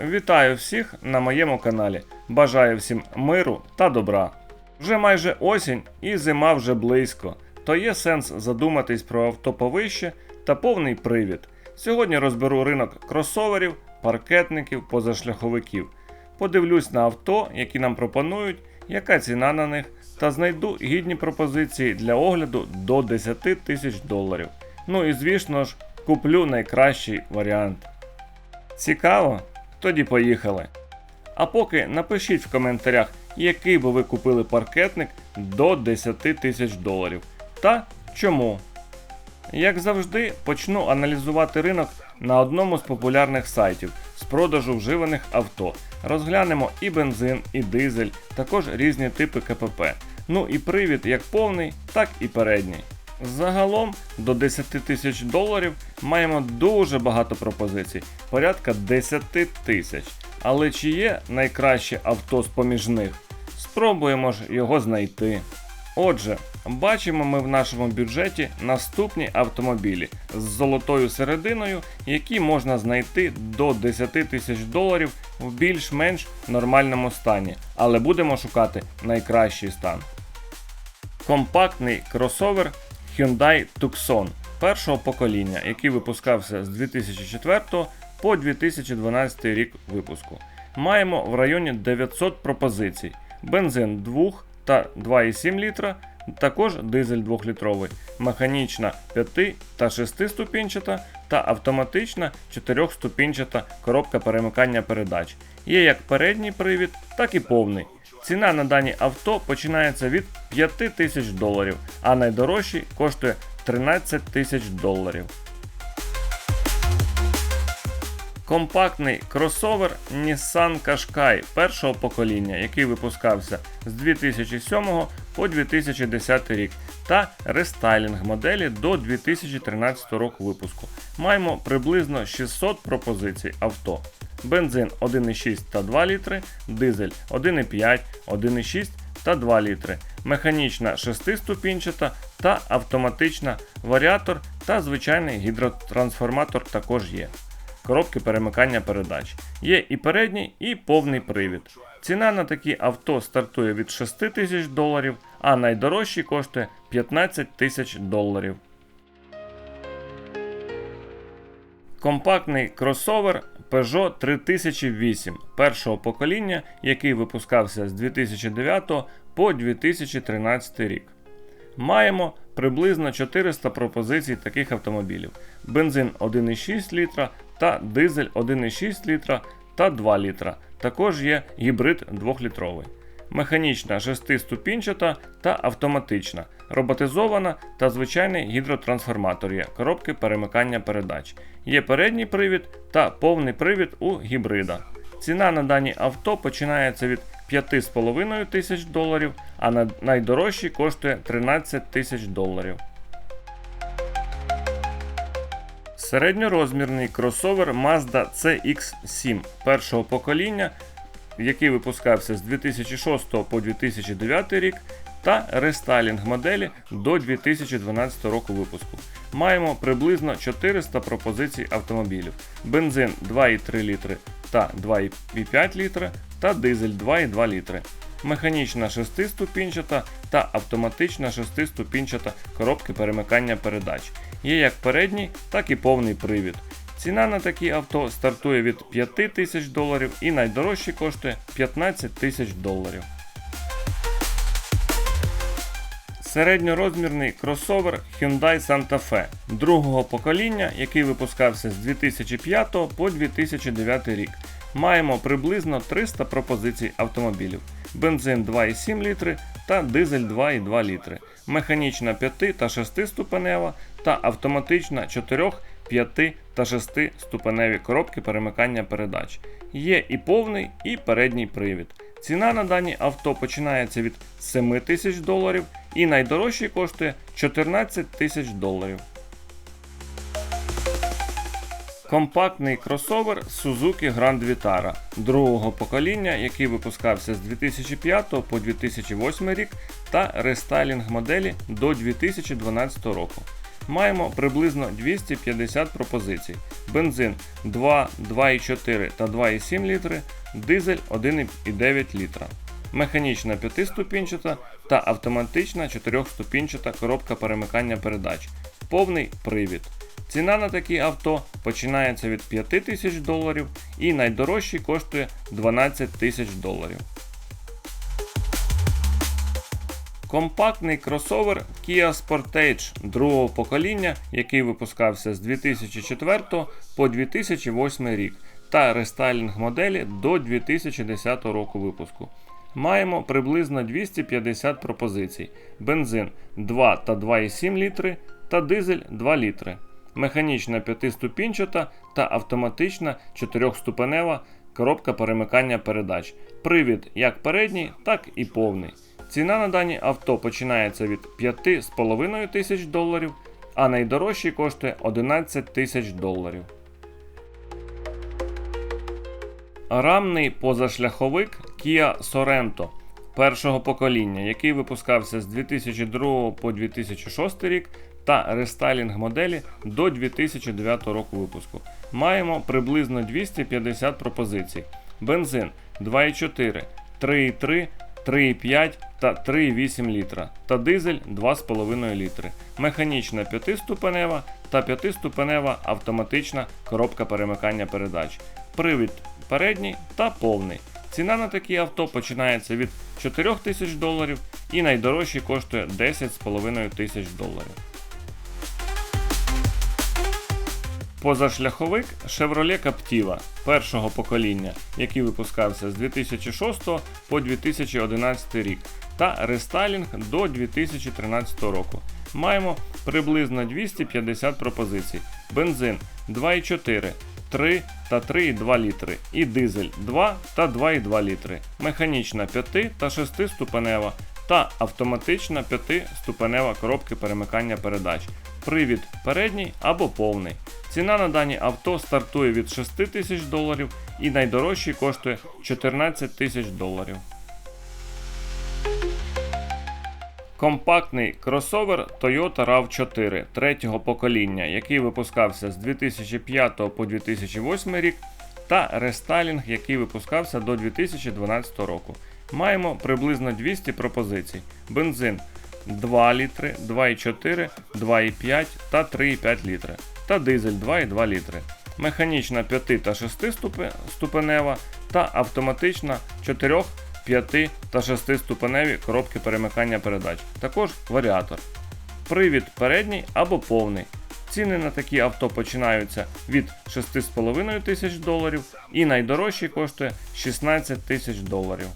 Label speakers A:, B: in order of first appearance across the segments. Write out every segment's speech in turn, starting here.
A: Вітаю всіх на моєму каналі. Бажаю всім миру та добра. Вже майже осінь і зима вже близько, то є сенс задуматись про авто повище та повний привід. Сьогодні розберу ринок кросоверів, паркетників, позашляховиків. Подивлюсь на авто, які нам пропонують, яка ціна на них, та знайду гідні пропозиції для огляду до 10 тисяч доларів. Ну і звісно ж, куплю найкращий варіант. Цікаво? Тоді поїхали. А поки напишіть в коментарях, який би ви купили паркетник до 10 тисяч доларів та чому. Як завжди, почну аналізувати ринок на одному з популярних сайтів з продажу вживаних авто. Розглянемо і бензин, і дизель, також різні типи КПП. Ну і привід як повний, так і передній. Загалом до 10 тисяч доларів маємо дуже багато пропозицій, порядка 10 тисяч. Але чи є найкраще авто з поміж них? Спробуємо ж його знайти. Отже, бачимо ми в нашому бюджеті наступні автомобілі з золотою серединою, які можна знайти до 10 тисяч доларів в більш-менш нормальному стані, але будемо шукати найкращий стан. Компактний кросовер Hyundai Tucson першого покоління, який випускався з 2004 по 2012 рік випуску. Маємо в районі 900 пропозицій. Бензин 2 та 2,7 літра, також дизель 2-літровий, механічна 5 та 6 ступінчата та автоматична 4-ступінчата коробка перемикання передач. Є як передній привід, так і повний. Ціна на дані авто починається від 5 тисяч доларів, а найдорожчий коштує 13 тисяч доларів. Компактний кросовер Nissan Qashqai першого покоління, який випускався з 2007 по 2010 рік, та рестайлінг моделі до 2013 року випуску. Маємо приблизно 600 пропозицій авто. Бензин 1,6 та 2 літри, дизель 1,5, 1,6 та 2 літри, механічна 6-ступінчата та автоматична варіатор та звичайний гідротрансформатор також є. Коробки перемикання передач. Є і передній, і повний привід. Ціна на такі авто стартує від 6 тисяч доларів, а найдорожчий коштує 15 тисяч доларів. Компактний кросовер Peugeot 3008 першого покоління, який випускався з 2009 по 2013 рік. Маємо приблизно 400 пропозицій таких автомобілів: бензин 1,6 літра та дизель 1,6 літра та 2 літра. Також є гібрид 2-літровий. Механічна 6-ступінчата та автоматична, роботизована та звичайний гідротрансформатор є коробки перемикання передач. Є передній привід та повний привід у гібрида. Ціна на дані авто починається від 5,5 тисяч доларів, а на- найдорожчий коштує 13 тисяч доларів. Середньорозмірний кросовер Mazda CX7 першого покоління, який випускався з 2006 по 2009 рік, та рестайлінг моделі до 2012 року випуску. Маємо приблизно 400 пропозицій автомобілів: бензин 2,3 літри та 2,5 літри та дизель 2,2 літри. Механічна 6-ступінчата та автоматична 6-ступінчата коробки перемикання передач. Є як передній, так і повний привід. Ціна на такі авто стартує від 5 тисяч доларів і найдорожчий коштує 15 тисяч доларів. Середньорозмірний кросовер Hyundai Santa Fe другого покоління, який випускався з 2005 по 2009 рік. Маємо приблизно 300 пропозицій автомобілів. Бензин 2,7 літри та дизель 2,2 літри. Механічна 5 та 6 ступенева та автоматична 4, 5 та 6 ступеневі коробки перемикання передач. Є і повний, і передній привід. Ціна на дані авто починається від 7 тисяч доларів і найдорожчий коштує 14 тисяч доларів. Компактний кросовер Suzuki Grand Vitara другого покоління, який випускався з 2005 по 2008 рік, та рестайлінг моделі до 2012 року. Маємо приблизно 250 пропозицій. Бензин 2, 2,4 та 2,7 літри, дизель 1,9 літра. Механічна 5-ступінчата та автоматична 4-ступінчата коробка перемикання передач. Повний привід. Ціна на такі авто починається від 5 тисяч доларів і найдорожчий коштує 12 тисяч доларів. Компактний кросовер Kia Sportage другого покоління, який випускався з 2004 по 2008 рік, та рестайлінг моделі до 2010 року випуску. Маємо приблизно 250 пропозицій: бензин 2 та 2,7 літри та дизель 2 літри, механічна 5-ступінчата та автоматична 4-ступенева коробка перемикання передач. Привід як передній, так і повний. Ціна на дані авто починається від 5,5 тисяч доларів, а найдорожчий коштує 11 тисяч доларів. Рамний позашляховик Kia Sorento першого покоління, який випускався з 2002 по 2006 рік, та рестайлінг моделі до 2009 року випуску. Маємо приблизно 250 пропозицій. Бензин 2,4, 3,3, 3,5 та 3,8 літра та дизель 2,5 літри. Механічна 5-ступенева та 5-ступенева автоматична коробка перемикання передач. Привід передній та повний. Ціна на такі авто починається від 4 тисяч доларів і найдорожчий коштує 10,5 тисяч доларів. Позашляховик Chevrolet Captiva першого покоління, який випускався з 2006 по 2011 рік, та рестайлінг до 2013 року. Маємо приблизно 250 пропозицій: бензин 2,4, 3 та 3,2 літри, і дизель 2 та 2,2 літри, механічна 5 та 6 ступенева та автоматична 5-ступенева коробки перемикання передач. Привід передній або повний. Ціна на дані авто стартує від 6 тисяч доларів і найдорожчий коштує 14 тисяч доларів. Компактний кросовер Toyota RAV4 третього покоління, який випускався з 2005 по 2008 рік, та рестайлінг, який випускався до 2012 року. Маємо приблизно 200 пропозицій. Бензин 2 літри, 2,4, 2,5 та 3,5 літри та дизель 2,2 літри. Механічна 5 та 6 ступенева та автоматична 4, 5 та 6 ступеневі коробки перемикання передач. Також варіатор. Привід передній або повний. Ціни на такі авто починаються від 6,5 тисяч доларів і найдорожчий коштує 16 тисяч доларів.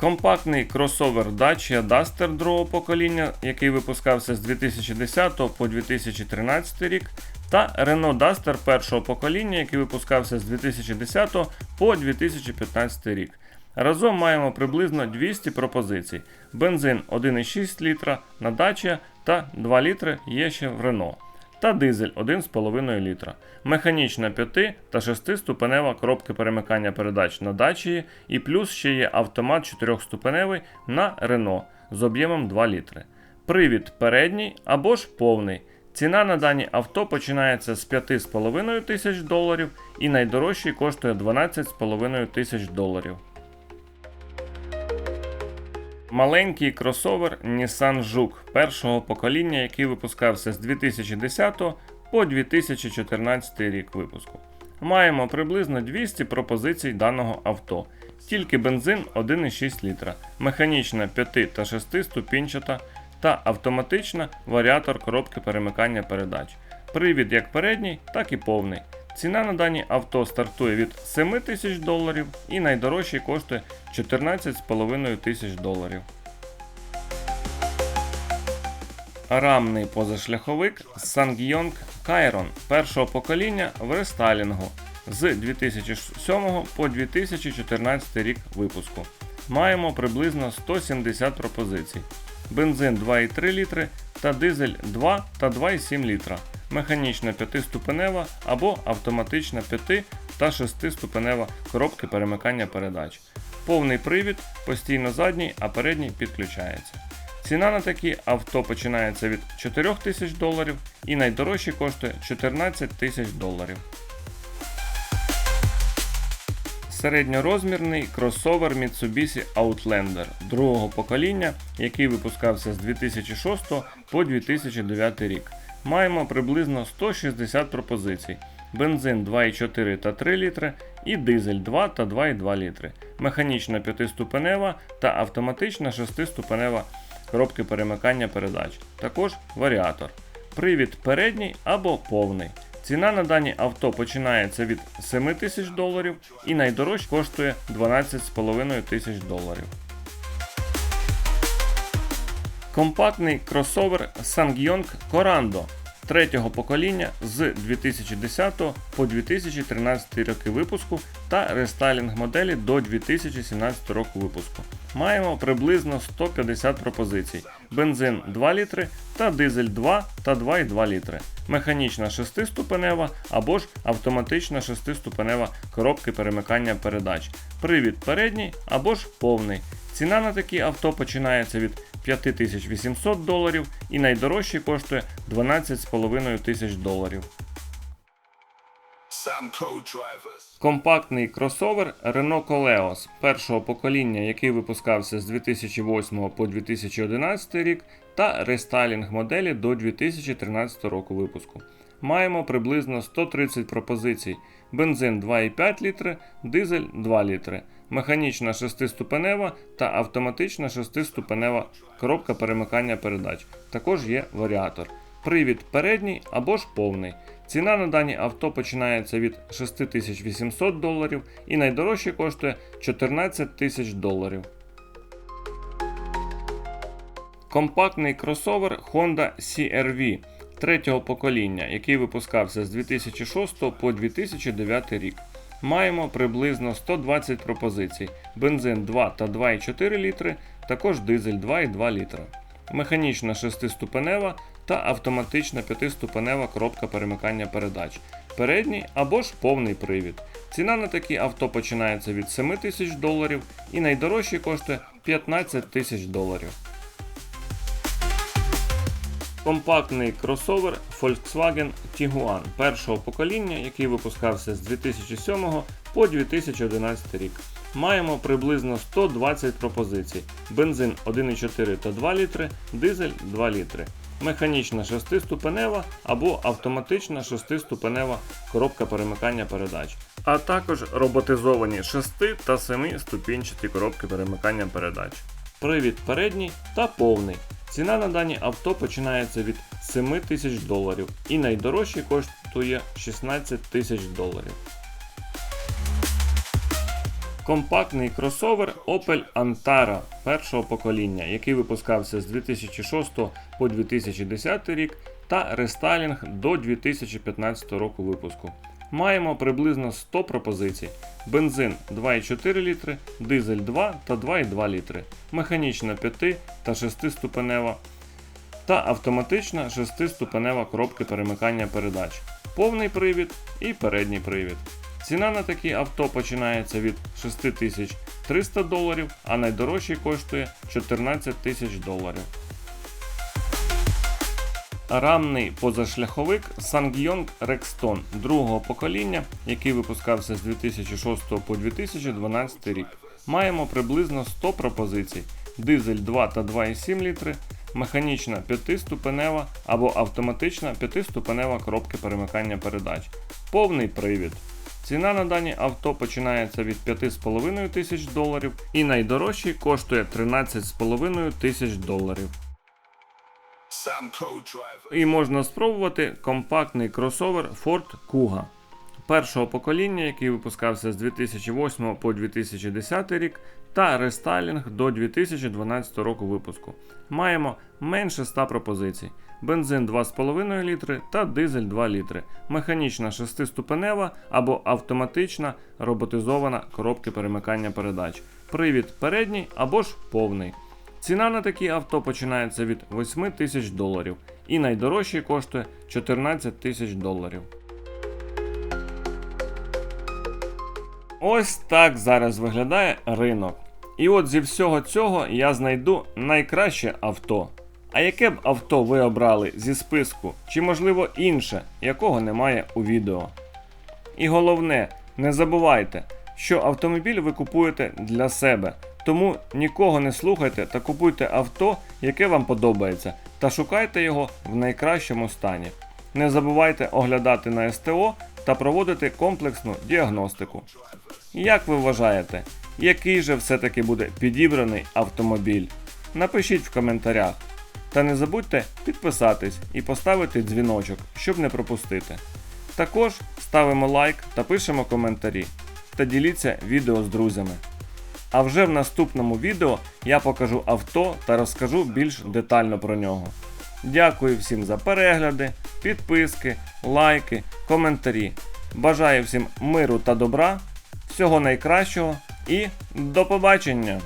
A: Компактний кросовер Dacia Duster другого покоління, який випускався з 2010 по 2013 рік, та Renault Duster першого покоління, який випускався з 2010 по 2015 рік. Разом маємо приблизно 200 пропозицій. Бензин 1,6 літра на Dacia та 2 літри є ще в Renault та дизель 1,5 літра. Механічна 5 та 6 ступенева коробки перемикання передач на дачі і плюс ще є автомат 4-ступеневий на Renault з об'ємом 2 літри. Привід передній або ж повний. Ціна на дані авто починається з 5,5 тисяч доларів і найдорожчий коштує 12,5 тисяч доларів. Маленький кросовер Nissan Juke першого покоління, який випускався з 2010 по 2014 рік випуску. Маємо приблизно 200 пропозицій даного авто. Тільки бензин 1,6 літра, механічна 5 та 6 ступінчата та автоматична варіатор коробки перемикання передач. Привід як передній, так і повний. Ціна на дані авто стартує від 7 тисяч доларів і найдорожчий коштує 14,5 тисяч доларів. Рамний позашляховик Sangyong Chiron першого покоління в рестайлінгу з 2007 по 2014 рік випуску. Маємо приблизно 170 пропозицій. Бензин 2,3 літри та дизель 2 та 2,7 літра механічна 5-ступенева або автоматична 5 та 6-ступенева коробки перемикання передач. Повний привід, постійно задній, а передній підключається. Ціна на такі авто починається від 4 тисяч доларів і найдорожчий коштує 14 тисяч доларів. Середньорозмірний кросовер Mitsubishi Outlander другого покоління, який випускався з 2006 по 2009 рік. Маємо приблизно 160 пропозицій. Бензин 2,4 та 3 літри і дизель 2 та 2,2 літри. Механічна 5-ступенева та автоматична 6-ступенева коробки перемикання передач. Також варіатор. Привід передній або повний. Ціна на дані авто починається від 7 тисяч доларів і найдорожче коштує 12,5 тисяч доларів. Компактний кросовер Sangyong Corando третього покоління з 2010 по 2013 роки випуску та рестайлінг моделі до 2017 року випуску. Маємо приблизно 150 пропозицій: бензин 2 літри та дизель 2 та 2,2 літри, механічна 6-ступенева або ж автоматична 6-ступенева коробки перемикання передач, привід передній або ж повний. Ціна на такі авто починається від 5800 доларів і найдорожчий коштує 12,5 тисяч доларів. Компактний кросовер Renault Coleos першого покоління, який випускався з 2008 по 2011 рік, та рестайлінг моделі до 2013 року випуску. Маємо приблизно 130 пропозицій: бензин 2,5 літри, дизель 2 літри, механічна 6-ступенева та автоматична 6-ступенева коробка перемикання передач. Також є варіатор. Привід передній або ж повний. Ціна на дані авто починається від 6800 доларів і найдорожче коштує 14 тисяч доларів. Компактний кросовер Honda CR-V третього покоління, який випускався з 2006 по 2009 рік. Маємо приблизно 120 пропозицій: бензин 2 та 2,4 літри, також дизель 2,2 літра, механічна 6-ступенева та автоматична 5-ступенева коробка перемикання передач, передній або ж повний привід. Ціна на такі авто починається від 7 тисяч доларів і найдорожчий коштує 15 тисяч доларів. Компактний кросовер Volkswagen Tiguan першого покоління, який випускався з 2007 по 2011 рік. Маємо приблизно 120 пропозицій: бензин 1,4 та 2 літри, дизель 2 літри, механічна 6-ступенева або автоматична 6-ступенева коробка перемикання передач, а також роботизовані 6 та 7 ступінчаті коробки перемикання передач. Привід передній та повний. Ціна на дані авто починається від 7 тисяч доларів і найдорожчий коштує 16 тисяч доларів. Компактний кросовер Opel Antara першого покоління, який випускався з 2006 по 2010 рік, та рестайлінг до 2015 року випуску. Маємо приблизно 100 пропозицій: бензин 2,4 літри, дизель 2 та 2,2 літри, механічна 5 та 6-ступенева та автоматична 6-ступенева коробки перемикання передач, повний привід і передній привід. Ціна на такі авто починається від 6300 доларів, а найдорожчий коштує 14 тисяч доларів. Рамний позашляховик Sangyong Rexton другого покоління, який випускався з 2006 по 2012 рік. Маємо приблизно 100 пропозицій: дизель 2 та 2,7 літри, механічна 5-ступенева або автоматична 5-ступенева коробки перемикання передач, повний привід. Ціна на дані авто починається від 5,5 тисяч доларів і найдорожчий коштує 13,5 тисяч доларів. І можна спробувати компактний кросовер Ford Kuga першого покоління, який випускався з 2008 по 2010 рік, та рестайлінг до 2012 року випуску. Маємо менше 100 пропозицій: бензин 2,5 літри та дизель 2 літри, механічна 6-ступенева або автоматична роботизована коробки перемикання передач, привід передній або ж повний. Ціна на такі авто починається від 8 тисяч доларів і найдорожчий коштує 14 тисяч доларів. Ось так зараз виглядає ринок. І от зі всього цього я знайду найкраще авто. А яке б авто ви обрали зі списку, чи можливо інше, якого немає у відео? І головне, не забувайте, що автомобіль ви купуєте для себе. Тому нікого не слухайте та купуйте авто, яке вам подобається, та шукайте його в найкращому стані. Не забувайте оглядати на СТО та проводити комплексну діагностику. Як ви вважаєте, який же все-таки буде підібраний автомобіль? Напишіть в коментарях. Та не забудьте підписатись і поставити дзвіночок, щоб не пропустити. Також ставимо лайк та пишемо коментарі та діліться відео з друзями. А вже в наступному відео я покажу авто та розкажу більш детально про нього. Дякую всім за перегляди, підписки, лайки, коментарі. Бажаю всім миру та добра, всього найкращого і до побачення!